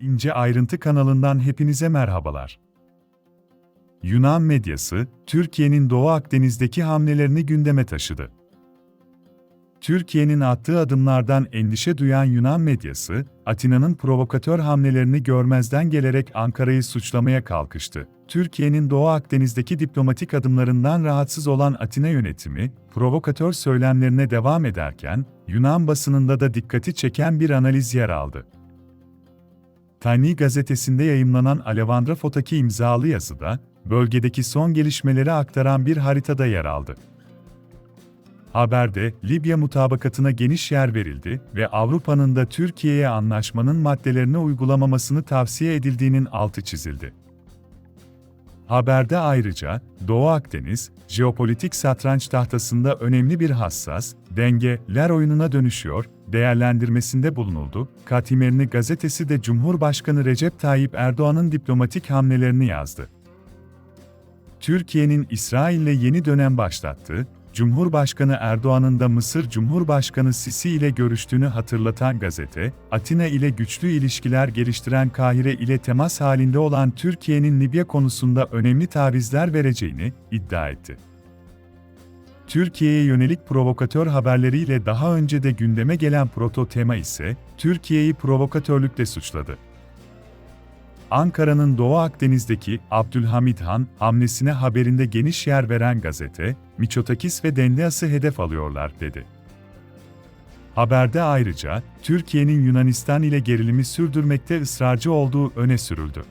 İnce Ayrıntı kanalından hepinize merhabalar. Yunan medyası, Türkiye'nin Doğu Akdeniz'deki hamlelerini gündeme taşıdı. Türkiye'nin attığı adımlardan endişe duyan Yunan medyası, Atina'nın provokatör hamlelerini görmezden gelerek Ankara'yı suçlamaya kalkıştı. Türkiye'nin Doğu Akdeniz'deki diplomatik adımlarından rahatsız olan Atina yönetimi, provokatör söylemlerine devam ederken, Yunan basınında da dikkati çeken bir analiz yer aldı. Tiny gazetesinde yayımlanan Alevandra Fotaki imzalı yazıda, bölgedeki son gelişmeleri aktaran bir haritada yer aldı. Haberde, Libya mutabakatına geniş yer verildi ve Avrupa'nın da Türkiye'ye anlaşmanın maddelerini uygulamamasını tavsiye edildiğinin altı çizildi. Haberde ayrıca, Doğu Akdeniz, jeopolitik satranç tahtasında önemli bir hassas, dengeler oyununa dönüşüyor, değerlendirmesinde bulunuldu. Katimerini gazetesi de Cumhurbaşkanı Recep Tayyip Erdoğan'ın diplomatik hamlelerini yazdı. Türkiye'nin İsrail'le yeni dönem başlattığı, Cumhurbaşkanı Erdoğan'ın da Mısır Cumhurbaşkanı Sisi ile görüştüğünü hatırlatan gazete, Atina ile güçlü ilişkiler geliştiren Kahire ile temas halinde olan Türkiye'nin Libya konusunda önemli tavizler vereceğini iddia etti. Türkiye'ye yönelik provokatör haberleriyle daha önce de gündeme gelen Proto Tema ise Türkiye'yi provokatörlükle suçladı. Ankara'nın Doğu Akdeniz'deki Abdülhamid Han hamlesine haberinde geniş yer veren gazete, Miçotakis ve Dendias'ı hedef alıyorlar, dedi. Haberde ayrıca, Türkiye'nin Yunanistan ile gerilimi sürdürmekte ısrarcı olduğu öne sürüldü.